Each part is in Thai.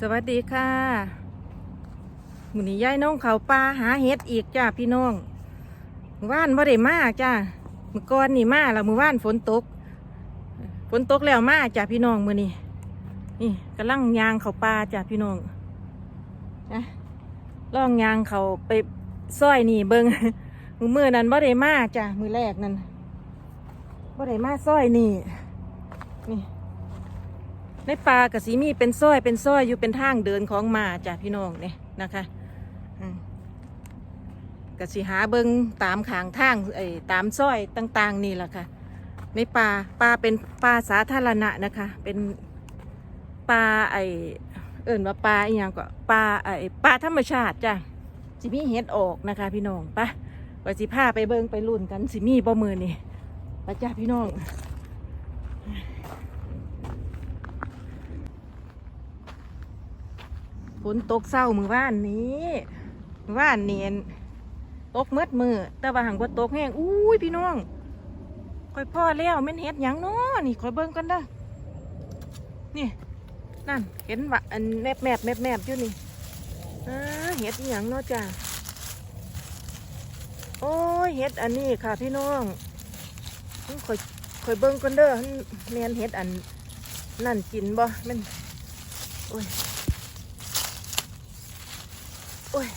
สวัสดีค่ะมือนี้ยายน้องเขาปลาหาเห็ดอีกจ้าพี่น้องมือว่านบ่ได้มาจ้ามือก่อนนี่มาแล้วมือว่านฝนตก ฝนตกแล้วมาจ้าพี่น้องมือนี้นี่กำลังยางเขาปลาจ้าพี่น้องนะล่องยางเขาไปซอยนี่เบิงมือมือนั้นบ่ได้มาจ้ามือแรกนั่นบ่ได้มาซอยนี่นี่ ในป่ากะสีมีเป็นซ้อยเป็นซ้อยอยู่เป็นทางเดินของมาจ้ะพี่น้องเนี่ยนะคะอืมกะสีหาเบิงตามขางทางไอ้ตามซ้อยต่าง ๆ นี่แหละค่ะ ในป่าป่าเป็นป่าสาธารณะนะคะ เป็นป่าไอเอิ่นว่าป่าอีหยังก็ป่าไอป่าธรรมชาติจ้ะสิมีเห็ดออกนะคะ พี่น้องปะว่าสิพาไปเบิงไปลุ่นกันสิมีบ่มือนี่ไปจ้ะพี่น้อง ฝนตกเศร้ามือว่านนี้มือว่านเนียนตกเมืดมือแต่ว่าหังบ่ตกแห้งอุ้ยพี่น้องคอยพ่อแล้วแม่นเฮ็ดหยังเนาะนี่คอยเบิ่งกันเด้อนี่นั่นเห็นว่าอันแมบแมบแมบแมบอยู่นี่อ่าเฮ็ดหยังเนาะจ้าโอ้ยเฮ็ดอันนี้ค่ะพี่น้องอื้อคอยคอยเบิ่งกันเด้อแม่นเฮ็ดอันนั่นกินบ่แม่นโอ้ย โอ้ย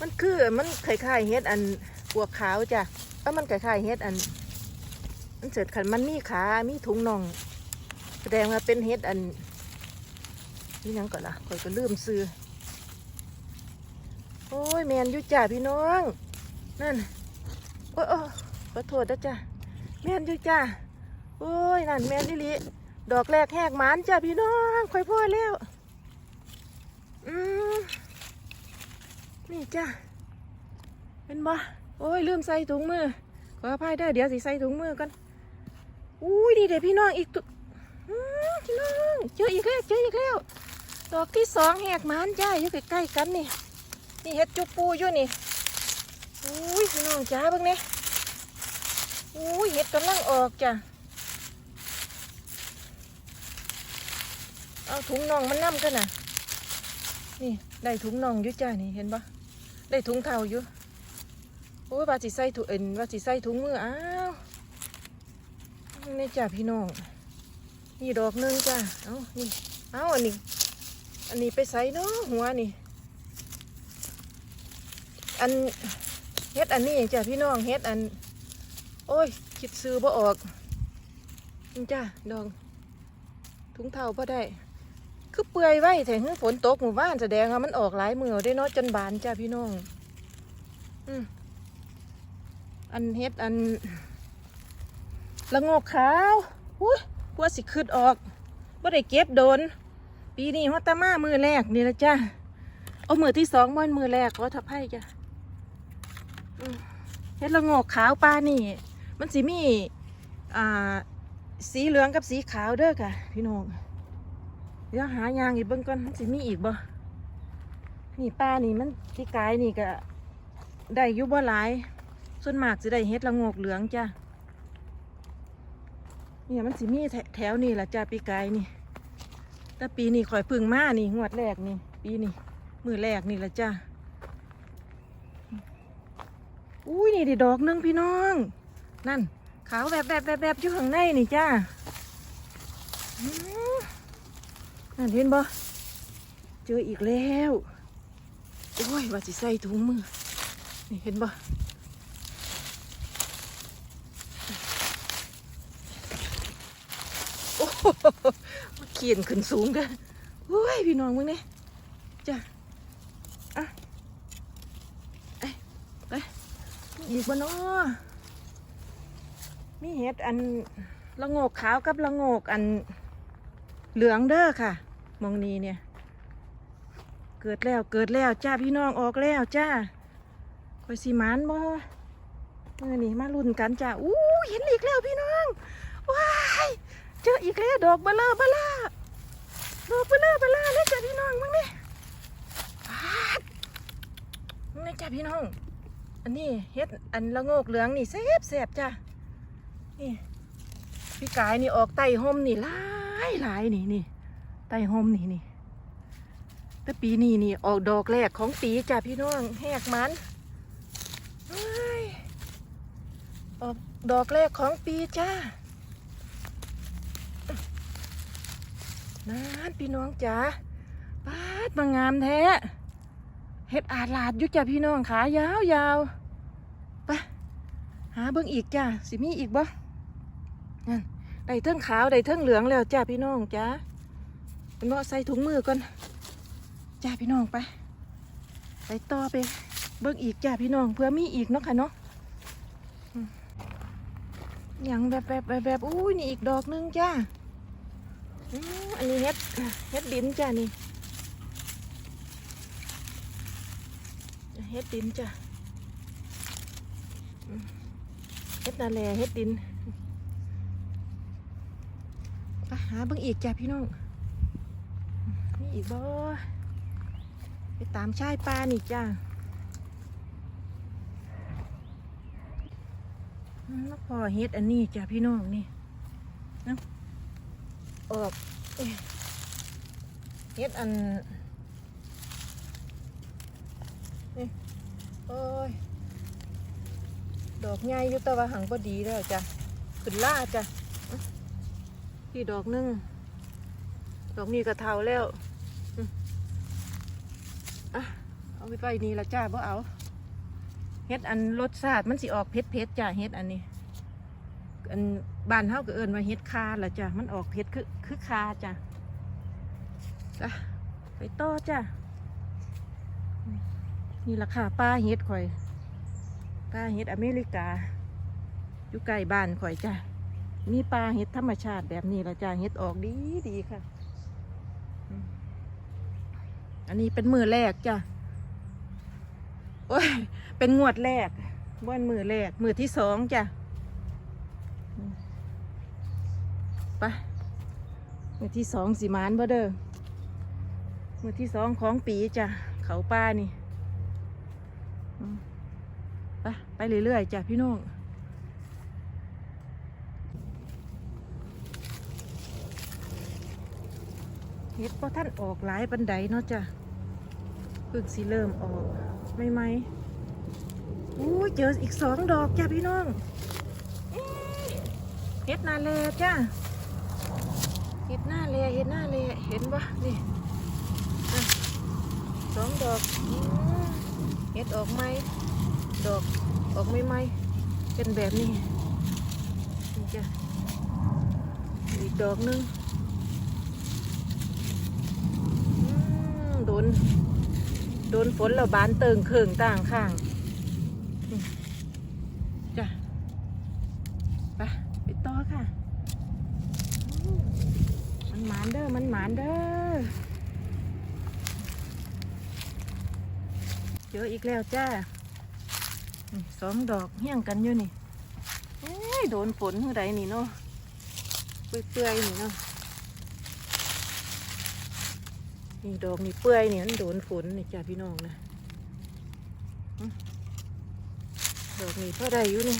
มันคือมันคล้ายๆเฮ็ดอันปวกขาวจ้ะเอ้ามันคล้ายๆเฮ็ดอัน มันเสร็จขันมันมีขา มีถุงน่อง แสดงว่าเป็นเฮ็ดอันนี่ยังก่อนละข่อยก็ลืมซื้อ โอ้ยแมนยู่จ้าพี่น้อง นั่น โอ้ยโอ้ขอโทษนะจ้ะแมนยู่จ้าโอ้ย นั่นแมนนี่ลิดอกแรกแหกหมานจ้าพี่น้องค่อยพ่อแล้ว อืม นี่จ้าเป็นบ่โอ้ยลืมใส่ถุงมือ ขออภัยเด้อเดี๋ยวสิใส่ถุงมือกันอุ้ยดีเด็พี่น้องอีกตุอืมพี่น้องเจออีกแล้วเจออีกแล้วดอกที่สองแหกมานจ้าอยู่ใกล้ๆกันนี่ นี่เห็ดจุปูอยู่นี่อุ้ยพี่น้องจ้าเบิ่งเนี่ยอุ้ยเห็ดกำลังออกจ้ะเอาถุงน่องมันนํกันน่ะ นี่ได้ถุงน่องอยู่จ้านี่เห็นปะ ได้ถุงเท้าอยู่โอ้ยว่าสิใส่ถุงเอ็นว่าสิใส่ถุงมืออ้าวนี่จ้าพี่น้องนี่ดอกนึงจ้าเอานี่เอาอันนี้ อันนี้ไปใส่เนาะหัวนี่ อันเฮ็ดอันนี้จ้ะพี่น้องเฮ็ดอัน โอ้ยคิดซื้อบ่ออกจ้ะดองถุงเท้าพอได้ คือเปื่อยไว้แต่หึฝนตกหมู่บ้านแสดงว่ามันออกหลายมือได้เนาะจนบานจ้ะพี่น้องอืมอันเฮ็ดอันละโงกขาวอุ้ยกลัวสิขึ้นออกบ่ได้เก็บโดน ปีนี้ฮอตตามามือแรกนี่ละจ้ะเอามือที่สองมันมือแรกขอทับให้จ้ะเฮ็ดละโงกขาวปลานี่ มันสีมี อ่า สีเหลืองกับสีขาวเด้อค่ะ พี่น้อง เดี๋ยวหายางอีกเบิ่งก่อนมันสิมีอีกบ่นี่ป้านี่มันที่กายนี่ก็ได้อยู่บ่หลาย ส่วนมากสิได้เฮ็ดละงกเหลืองจ้ะเนี่ยมันสิมีแถแถวนี่ละจ้ะปีกายนี่ แต่ปีนี้ข่อยพึ่งมานี่งวดแรกนี่ ปีนี้มือแรกนี่ละจ้ะอุ้ยนี่ดิดอกนึงพี่น้อง นั่นขาวแบบแบบแบบแบบอยู่ข้างในนี่จ้าอื นั่นเห็นบ่เจออีกแล้วโอ้ยว่าสิใส่ถุงมือนี่เห็นบ่โอ้โหมาเขียนขึ้นสูงกันโอ้ยพี่น้องมึงเนี่ยจ้ะอะไปไปอีกบ่เนาะมีเห็ดอันละโงกขาวกับละโงกอันเหลืองเด้อค่ะ มองนี้เนี่ย เกิดแล้วเกิดแล้วจ้าพี่น้องออกแล้วจ้าคอยสีมันบ่เมื่อนี่มาลุ้นกันจ้าอู้เห็นอีกแล้วพี่น้องว้ายเจออีกแล้วดอกเบลอเบลาดอกเบลอเบลาเลยจ้าพี่น้องมึงนี่ปาดมึงนี่จ้าพี่น้อง อันนี้เฮ็ดอันละโงกเหลืองนี่แซ่บแซ่บจ้านี่พี่กายนี่ออกไต่ห่มนี่หลายหลายนี่นี่ ใต้ห่มนี่นี่แต่ปีนี้นี่ออกดอกแรกของปีจ้ะพี่น้องแหกมันออกดอกแรกของปีจ้านั่นพี่น้องจ๋าปาดมางามแท้เฮ็ดอาดลาดยู่จ้ะพี่น้องขายาวยาวไปหาเบิ่งอีกจ้ะสิมีอีกบ่นั่นได้เทิงขาวได้เทิงเหลืองแล้วจ้ะพี่น้องจ้า เป็นบ่ใส่ถุงมือก่อนจ้าพี่น้องไปไปต่อไปเบิ่งอีกจ้าพี่น้องเพื่อมีอีกเนาะค่ะเนาะอืมหยังแบบแบบแบบแบบอุ้ยนี่อีกดอกหนึงจ้าอันนี้เฮ็ดเฮ็ดดินจ้านี่เฮ็ดดินจ้ะอืมเฮ็ดนาแลเฮ็ดดินไปหาเบิ่งอีกจ้ะพี่น้อง นี่อีกบ่ไปตามชายปลานี่จ้ะอืมแล้วพอเฮ็ดอันนี้จ้ะพี่น้องนี่นะออกเฮ็ดอันนี่โอ้ยดอกใหญ่อยู่แต่ว่าหังพอดีแล้วจ้ะขึ้นล่าจ้ะพี่ดอกหนึงดอกนี้ก็เท่าแล้ว อะเอาไปไปนี่ละจ้าบ่เอาเฮ็ดอันรสชาติมันสิออกเผ็ดเผ็ดจ้ะเฮ็ดอันนี้ อันบ้านเฮาก็เอิ้นว่าเฮ็ดคาละจ้ะมันออกเผ็ดคือคือคาจ้ะจ้ะไปต่อจ้ะนี่ราคาป้าเฮ็ดข่อยป้าเฮ็ดอเมริกา อยู่ใกล้บ้านข่อยจ้ะมีปลาเฮ็ดธรรมชาติแบบนี้ละจ้ะเฮ็ดออกดีดีค่ะ อันนี้เป็นมือแรกจ้ะโอ้ย เป็นงวดแรกบ้านมือแรก มือที่สองจ้ะอืมไปมือที่สองสีมานบ่เด้อมือที่สองของปีจ้ะ เขาป้านี่อืมไปไปเรื่อยๆจ้ะพี่น้องเห็ดพอท่านออกหลายบันไดเนาะจ้ะ เพิ่งสิเริ่มออกไม่ไหมอู้เจออีกสองดอกจ้ะพี่น้องเห็ดนาแลจ้ะเห็ดหน้าแลเห็ดหน้าแลเห็นปะนี่สองดอกเห็ดออกไหมดอกออกไม่ไหมเป็นแบบนี้นี่จ้ะอีกดอกหนึงโดน โดนฝนแล้วบานเติงเข่งต่างข้างจ้ะไปไปต่อค่ะ มันหมานเด้อมันหมานเด้อเจออีกแล้วจ้าสองดอกเฮี้ยงกันอยู่นี่โดนฝนเมื่อใดนี่เนาะเปื่อยๆนี่เนาะ นี่ดอกนี่เปื่อยนี่มันโดนฝนนี่จ้าพี่น้องนะดอกนี่พอได้อยู่นี่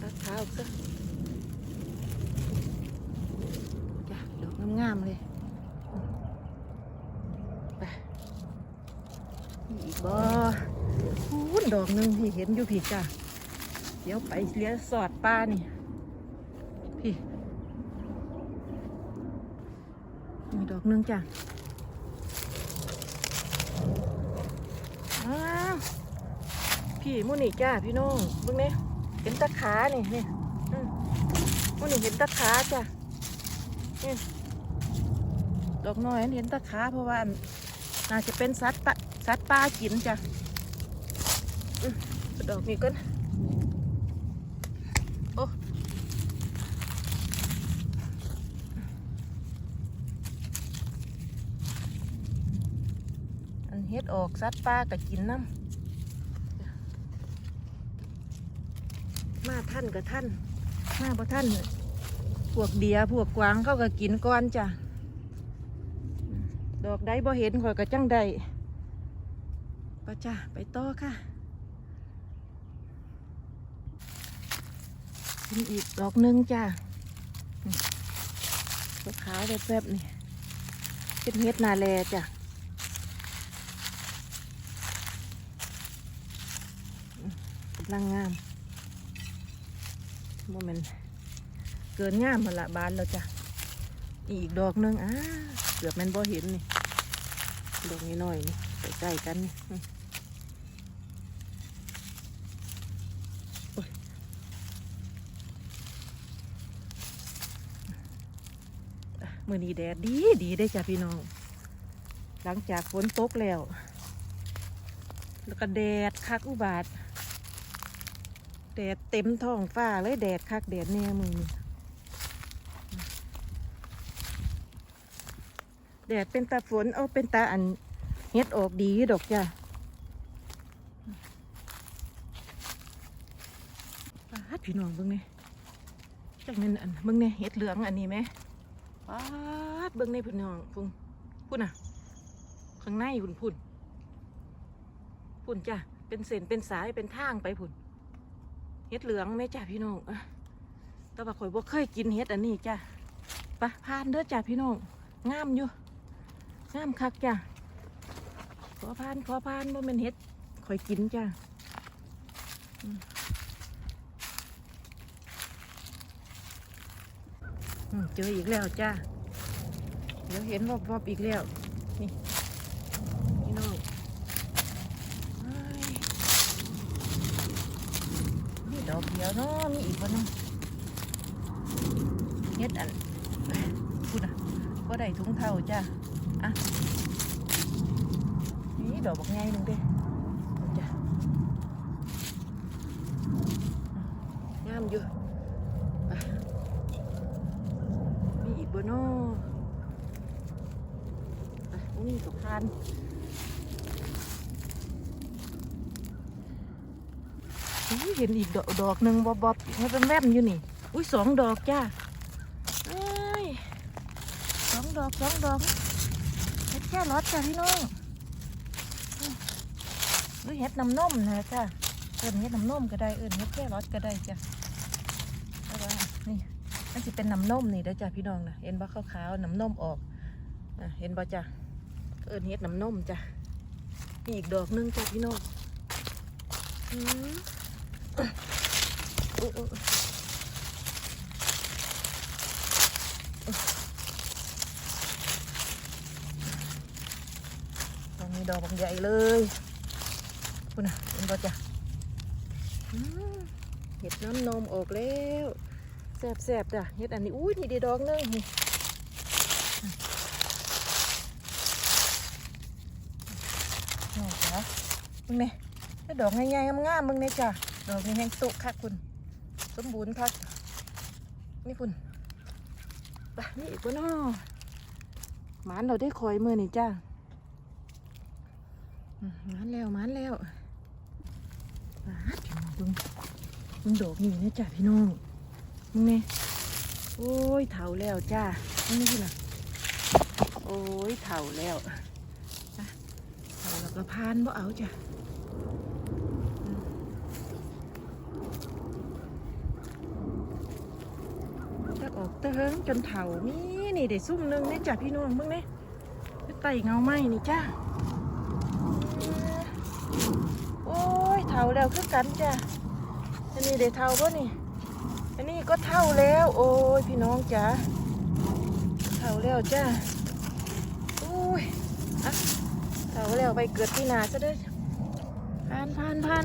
ตัดเท้ากซะจ้ะดอกงามๆเลยไปอีกบ่พูนดอกหนึ่งที่เห็นอยู่พี่จ้ะ เดี๋ยวไปเลี้ยสอดปลานี่ พี่ มีดอกนึงจ้ะอ้าพี่มุ่นี่จ้าพี่น้องเบิ่งนี่เห็นตะขานี่นี่มมุ่นี่เห็นตะขาจ้ะดอกน้อยเห็นตะขาเพราะว่าน่าจะเป็นสัตว์สัตว์ป่ากินจ้ะอื้อดอกนี้ก็ อันเฮ็ดออกสัตว์ป่าก็กินน้ำมาท่านกับท่านมาบ่ท่านพวกเดียพวกกวางเขาก็กินก้อนจ้ะดอกใดบ่เห็นข่อยก็จังได้ปะจ้ะไปต่อค่ะเป็นอีกดอกหนึงจ้าขาวๆแวบๆนี่เป็นเฮ็ดนาแลจ้ะอืมกำ ลังงามโมเมนเกินงามหมดละบานแล้วจ้ะ อีกดอกนึงอ้าเกือบแมันบ่เห็นนี่ ดอกนี้น้อยๆนี่ใกล้ๆกันนี่มือนี้แดดดีดีได้จ้ะพี่น้อง หลังจากฝนตกแล้ว แล้วก็แดดคักอุบาท แดดเต็มท้องฟ้าเลยแดดคักแดดแน่มือแดดเป็นตาฝนเอาเป็นตาอันเฮ็ดออกดีดอกจ้ะปาดพี่น้องเบิ่งนี่จังนั้นอันเบิ่งนี่เฮ็ดเหลืองอันนี้ไหมปาดเบิ่งในพุ่น้องพุ่นพุ่นอะ ข้างในพุ่นพุ่นพุ่นจ้ะเป็นเส้นเป็นสายเป็นทางไปพุ่น เฮ็ดเหลืองไหมจ้ะพี่น้องอะแต่ว่าข่อยบ่เคยกินเฮ็ดอันนี้จ้ะไปะพานเด้อจ้ะพี่น้องงามอยู่งามคักจ้ะขอพานขอพานบ่แม่นเฮ็ดข่อยกินจ้ะเจออีกแล้วจ้ะเดี๋ยวเห็นวอบวอบๆอีกแล้วนี่พี่น้องเฮ้ยนี่ด อกเดียวเนาะมีอีกวันนึงเฮ็ดอันพูดอะก็ได้ถุงเท่าจ้ะอะนี่ดอกบักไงหนึ่งเด้เอาจ้ะงามอยู่ไปมีอีกบ่เนาะอะนี่กับพานอุ๊ย เห็นอีกดอกดอกหนึ่งบอบบให้เป็นแวบอยู่นี่ อุ้ยสองดอกจ้าสองดอกสองดอกเห็ดแค่รอดจ้ะพี่น้องอุ้ยเห็ดน้ำนมนะจ้าเอิญเห็ดน้ำนมก็ได้เอิญเห็ดแค่รอดก็ได้จ้ะแล้วก็นี่มันจะเป็นน้ำนมนี่เด้อจ้ะพี่น้องนะเห็นบ่ขาวๆน้ำนมออกเห็นบ่จ้ะเอิญเฮ็ดน้ำนมจ้ะอีกดอกหนึงจ้ะพี่น้องอื ตรงนี้ดอกบางใหญ่เลยคุณน่ะเห็นบ่จ้ะเห็ดน้ำนมออกแล้วแซ่บๆจ้ะเห็ดอันนี้อุ้ยนี่ดีดอกนึงนี่นี่จ้ะมึงเนี่ยดอกง่ายๆงามๆมึงเนี่ยจ้ะ ดอกนี้แห้งตุคักคุณ สมบูรณ์คักนี่คุณไปนี่อีกวะเนาะหมานเราได้คอยมือนี่จ้ามหมานแล้วหมานแล้วหมานพี่น้องมึงมึงดอกนี่นี่ยจ้ะพี่น้องมึงเนี่ยโอ้ยเถาแล้วจ้ามึงนี่คือน่ะโอ้ยเถาแล้วเอาแล้วก็พานบ่เอาจ้ะอืม จะเติงจนเถามีนี่ได้ซุ่มหนึงนี่จ้ะพี่น้องมึงนี่ไต่เงาไหมนี่จ้ะโอ้ยเถาแล้วคือกันจ้ะอันนี้ได้เถาป่ะนี่อันนี้ก็เท่าแล้ว โอ้ยพี่น้องจ้ะเท่าแล้วจ้ะโอ้ยอะเอาแล้วไปเกิดที่นาซะเด้อผ่านผ่านผ่าน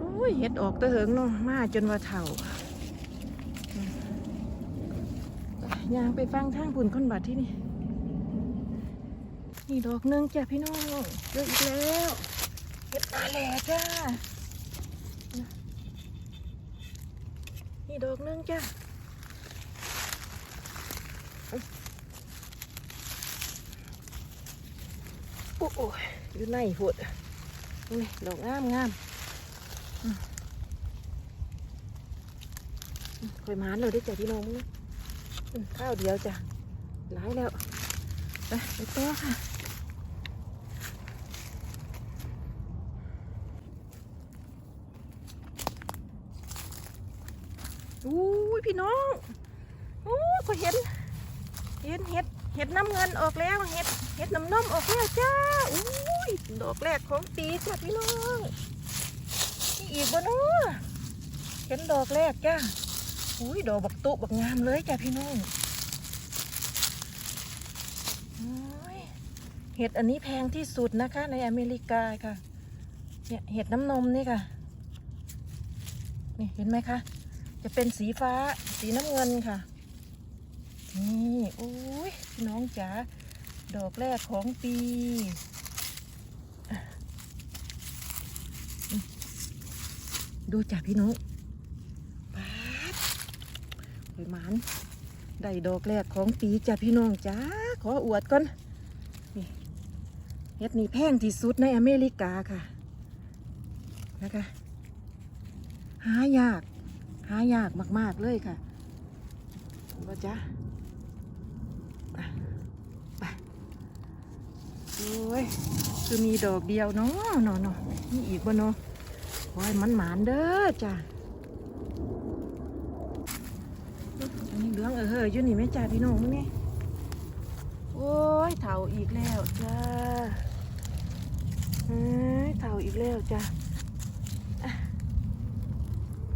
อุ้ยเห็ดออกตะเหิงเนาะมาจนว่าเถ่าอืมไป ยางไปฟังทางผุนคนบาดที่นี่ นี่ดอกหนึงจ้ะพี่น้องเจออีกแล้วเห็ดมาแหล่จ้า นี่ดอกหนึงจ้ะโอ้โอ้ยอยู่ในหดนี่ดอกงามงามอืมอืมคอยมานเราได้จ้ะพี่น้องมึงอืม ข้าวเดียวจ้ะหลายแล้วไปไปต่อค่ะอู้ยพี่น้องอู้ยก็เห็น เห็นเห็ด เห็ดน้ำเงินออกแล้ว เห็ด เห็ดน้ำนมออกแล้วจ้าอู้ยดอกแรกของปีจ้ะพี่น้องนี่อีกบ่เนาะเห็นดอกแรกจ้า อุ้ยดอกบักตุบักงามเลยจ้ะพี่น้องเห็ดอันนี้แพงที่สุดนะคะ ในอเมริกาค่ะ เนี่ยเห็ดน้ำนมนี่ค่ะ นี่เห็นไหมคะ จะเป็นสีฟ้าสีน้ำเงินค่ะ นี่โอ้ยพี่น้องจ๋าดอกแรกของปีดูจ้ะพี่น้อง หอยหมานได้ดอกแรกของปีจ้ะพี่น้องจ๋าขออวดก่อนนี่เฮ็ดนี่แพงที่สุดในอเมริกาค่ะนะคะหายาก หายากมาก ๆ เลยค่ะว่าจ๊ะอะไปโอ้ยคือมีดอกเดียวเนาะเนาะเนาะนี่อีกบ่เนาะโอ้ยมันหมานเด้อจ้ะอันนี้ เหลืองเออเฮ้ยอยู่นี่แม่จ้าพี่น้องมึงนี่โอ้ยเถาอีกแล้วจ้าเอ้ยเถาอีกแล้วจ้ะ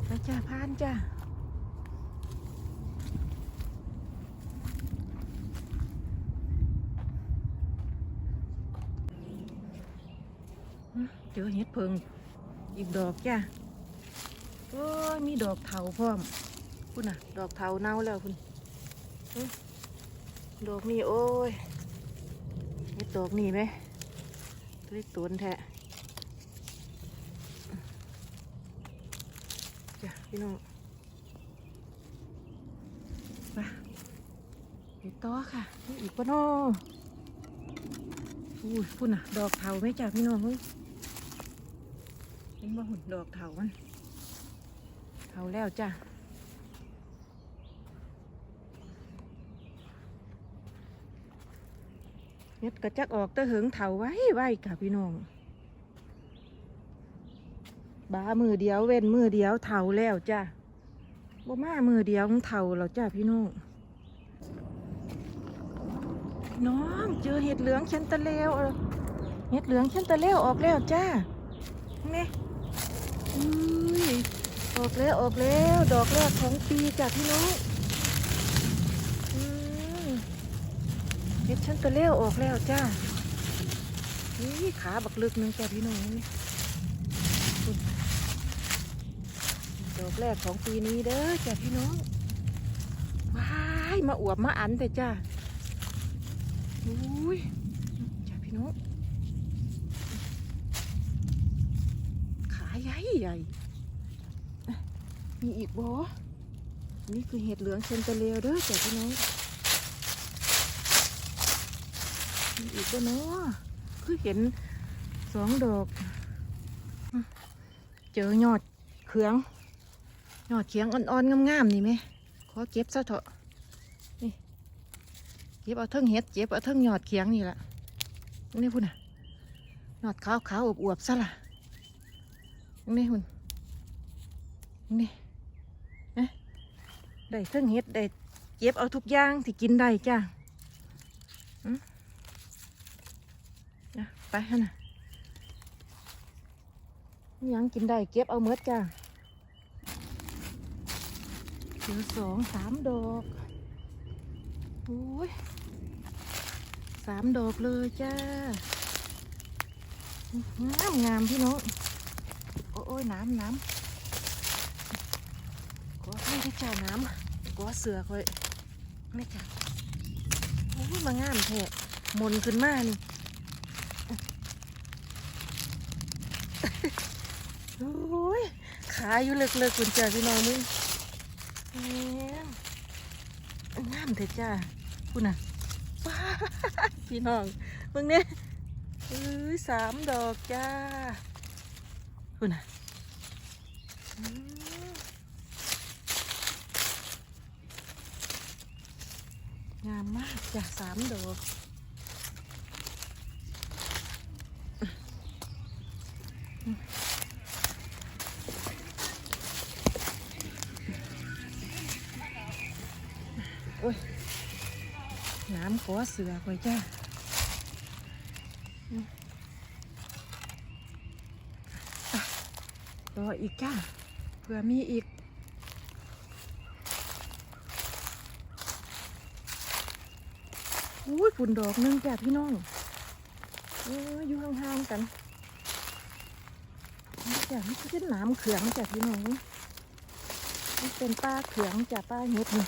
ไปจ้าพานจ้าเจอเห็ดเพิงอีกดอกจ้าโอ้ยมีดอกเถาพร้อม คุณน่ะ ดอกเถาเน่าแล้วคุณดอกนี้โอ้ยเห็ดดอกนี่ไหมเล็กตัวนแท้จ้ะพี่น้องไปไปต่อค่ะนี่อีกปะน้ออุ้ยพุ่นอะ ดอกเถาไหมจ้ะพี่น้องเฮ้ยเห็นว่าหุ่นดอกเถามันเถาแล้วจ้ะ เฮ็ดกระจักออกตะหึงเถาไว้ไว้ค่ะพี่น้องบ้ามือเดียวเว้นมือเดียวเท่าแล้วจ้ะบ่มามือเดียวเท่าแล้วจ้ะพี่น้องน้องเจอเห็ดเหลืองเชนตะเลวเออเห็ดเหลืองเชนตะเลวออกแล้วจ้าเนี่อุ้ยออกแล้วออกแล้ว ดอกแรกของปีจ้ะพี่น้องอืมเห็ดเชนตะเลวออกแล้วจ้านี่ขาบักลึกหนึงจ้ะพี่น้องนี่ดอกแรกของปีนี้เด้อจ้ะพี่น้องว้ายมาอวบมาอันแต่จ้าอุ้ยจ้ะพี่น้องขาใหญ่ใหญ่มีอีกบ่นี่คือเห็ดเหลืองเซนเตเลวเด้อจ้ะพี่น้อง มี อีกบ่เนาะคือเห็นสองดอกอะเจอยอดเขืองยอดเขียงอ่อนๆงามๆนี่ไหมขอเก็บซะเถอะนี่เก็บเอาเทิงเห็ดเก็บเอาเทิงยอดเขียงนี่แหละนี่พุ่นน่ะยอดขาวขาวๆอวบๆซะล่ะนี่พุ่นนี่เอ๊ะได้เทิงเห็ดได้เก็บเอาทุกอย่างที่กินได้จ้าอืมนะ ไปฮะน่ะอิหยังกินได้เก็บเอาเมดจ้าเหลือสองสามดอกโอ้ยสามดอกเลยจ้างามงามพี่น้องโอ้ยน้ำน้ำขอให้ได้จ้าน้ำขอเสือคอยไม่จ้าโอ้ยมางามแท้มนขึ้นมานี่ โอ้ยขาอยู่เลิกๆคุณจ้าพี่น้องมึงแหมงามเถอะจ้าคุณน่ะพี่น้องเบิ่งเนี่ยเอ้ยสามดอกจ้าคุณน่ะงามมากจ้ะสามดอก โอ้ย น้ำข อเสือก่อยจ้าอืมอะรออีกจ้าเผื่อมีอีกอุ้ยฝุ่นดอกหนึงจ้ะพี่น้องเอออยู่ห่างๆกันนี่จ้ะนี่คือน้ำเขืองจ้ะพี่น้องนี่เป็นป้าเขืองจ้ะป้าเห็ดนี่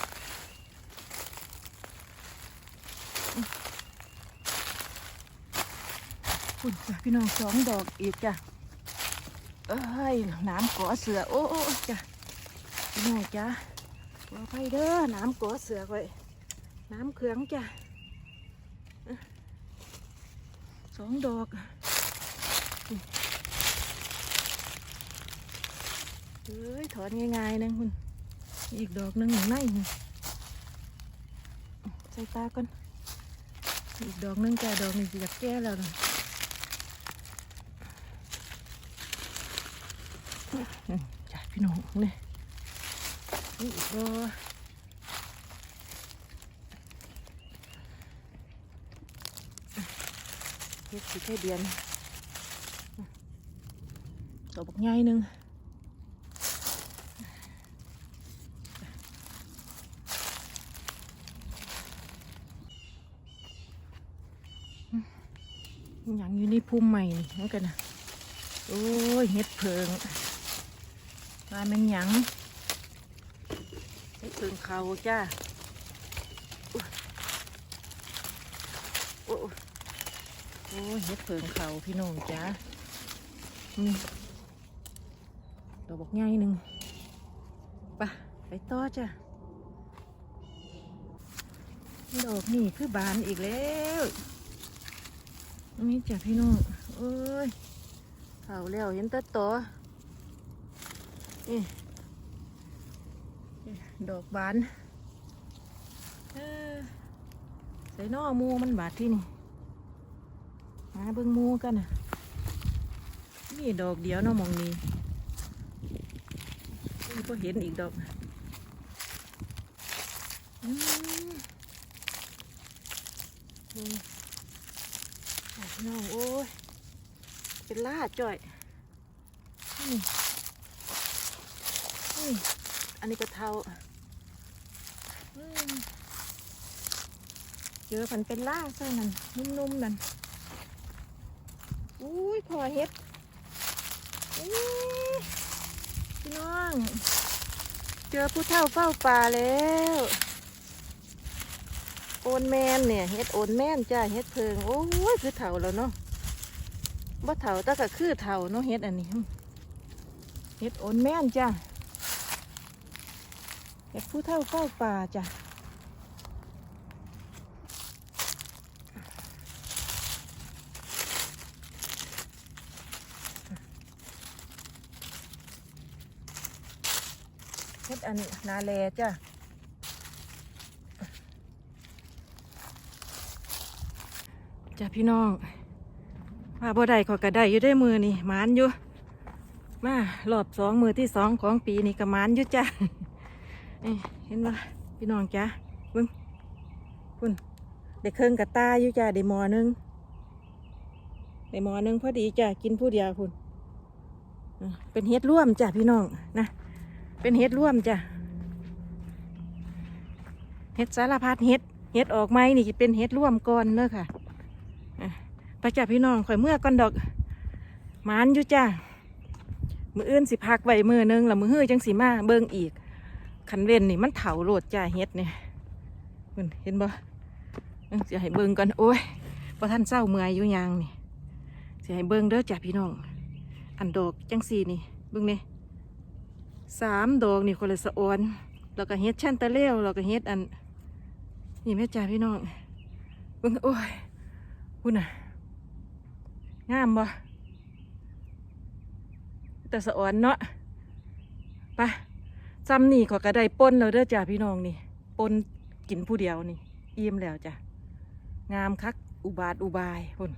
ฝุ่นจ้ะพี่น้องสองดอกอีกจ้ะเอ้ยน้ำก่อเสือโอ้โอ้จ้ะพี่น้องจ้ะขอไปเด้อน้ำก่อเสือก่อยน้ำเขืองจ้ะสองดอกเอ้ยถอนง่ายๆนะคุณอีกดอกนึงหนึ่งในนี่ใส่ตาก่อนอีกดอกนึงแกดอกหนึ่งจะแก่แล้วนะอืมจ้ะ พี่น้องนี่นี่อีกดอกเฮ็ดสิแค่เดือนดอกบักใหญ่หนึ่งยังอยู่ในพุ่มใหม่นี่นั่นกันนะโอ้ยเห็ดเพิง มาเป็นหยังเห็ดเพิงเขาจ้าโอ้โอ้ยเห็ดเพิงเขาพี่น้องจ้านี่ดอกบอกใหญ่หนึ่งไปไปต่อจ้าดอกนี่คือบานอีกแล้วนี่จ้ะพี่น้องเอ้ยเผาแล้วเห็นแตะตัว ดอกบานเออใส่นอมูมันบาดที่นี่มาเบิ่งมูกันนะนี่ดอกเดียวนาะหมองนี้นี่ก็เห็นอีกดอกน้องโอ้ยเป็นล่าจ่อยนี่ อันนี้ก็เทาเจอผันเป็นล่าใช่นั่นนุ่มๆนั่นอุ้ยพอเฮ็ดอุ๊ยพี่น้อง เจอผู้เฒ่าเฝ้าป่าแล้ว โอนแมนเนี่ยเฮ็ดโอนแมนจ้าเฮ็ดเพิงโอ้ยคือเถาแล้วเนาะบ่เถาแต่ก็คือเถาเนาะเฮ็ดอันนี้เฮ็ดโอนแมนจ้า เฮ็ดผู้เฒ่าเฝ้าป่าจ้าเฮ็ดอันนาแลจ้าจ้ะพี่น้องว่าบ่ได้ขอกระได้อยู่ได้มือนี่มานอยู่มารอบสองมือที่สองของปีนี่ก็มานอยู่จ้ะ นี่เห็นไหมพี่น้องจ้ะเบึ้งคุณได้เครื่องกระตาอยู่จ้ะได้หมอหนึงได้หมอหนึงพอดีจ้ะกินผู้เดียวคุณเป็นเฮ็ดร่วมจ้ะพี่น้องนะเป็นเฮ็ดร่วมจ้ะเฮ็ดสารพัดเฮ็ดเฮ็ดออกไหมนี่เป็นเฮ็ดร่วมก่อนเนอะค่ะไปจ้าพี่น้องข่อยเมื่อก่อนดอกมานอยู่จ้ามืออื่นสิพักไว้มือหนึงแล้วมือฮื้อจังสีมาเบิ่งอีก ขันเว้นนี่มันเถาโลดจ้าเฮ็ดเนี่ยเห็นบ่เอิ้งสิให้เบิ่งก่อนโอ้ยพอท่านเศร้าเมื่อยอยู่ยังนี่สิให้เบิ่งเด้อจ้าพี่น้อง อันดอกจังสีนี่เบิ่งเนี่ยสามดอกนี่คนละสะออนแล้วก็เฮ็ดชั้นตะเลี้ยวแล้วก็เฮ็ดอัน นี่แม่จ้าพี่น้องเบิ่งโอ้ยคุณน่ะงามบ่แต่สะออนเนาะไป จำนี่ขอกระไดป่นแล้วเด้อจ้าพี่น้องนี่ป่นกินผู้เดียวนี่อิ่มแล้วจ้ะงามคักอุบาทอุบายคุณ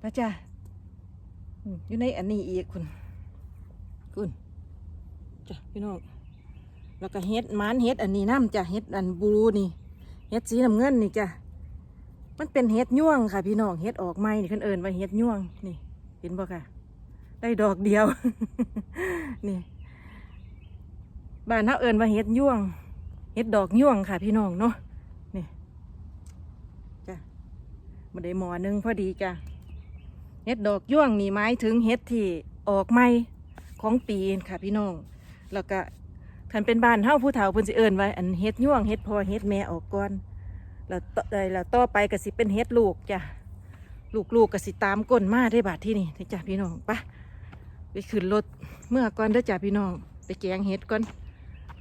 ไปจ้าอยู่ในอันนี้อีกคุณคุณจ้ะพี่น้องแล้วก็เฮ็ดมานเฮ็ดอันนี้น้ำจ้ะเฮ็ดอันบูนี่เฮ็ดสีน้ำเงินนี่จ้ะมันเป็นเฮ็ดย่วงค่ะ พี่น้องเฮ็ดออกไม้นี่เพิ่นเอิ้นว่าเฮ็ดย่วงนี่เห็นบ่ค่ะ ได้ดอกเดียว นี่ บ้านเฮาเอิ้นว่าเฮ็ดย่วงเฮ็ดดอกย่วงค่ะพี่น้องเนาะนี่จ้ะบ่ได้หมอหนึงพอดีจ้ะเฮ็ดดอกย่วงนี่หมายถึงเฮ็ดที่ออกใหม่ของปีค่ะพี่น้อง แล้วก็คันเป็นบ้านเฮาผู้เฒ่าเพิ่นสิเอิ้นว่าอันเฮ็ดย่วงเฮ็ดพอเฮ็ดแม่ออกก่อนแล้วต่อได้แล้วต่อไปก็สิเป็นเฮ็ดลูกจ้ะลูกๆกก็สิตามก้นมาได้บาดที่นี่นี่จ้ะพี่น้องไปไปขึ้นรถเมื่อก่อนเด้อจ้ะพี่น้อง ไปแกงเฮ็ดก่อน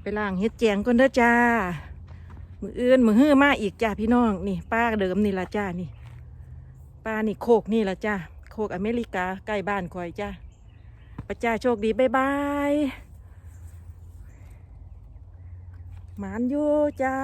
ไปล่างเฮ็ดแจงก่อนเด้อจ้า มืออื่นมือฮื้อมาอีกจ้าพี่น้องนี่ป้าเดิมนี่ละจ้านี่ป้านี่โคกนี่ละจ้าโคกอเมริกาใกล้บ้านคอยจ้าประจ้าโชคดีบ๊ายบายหมานอยู่จ้า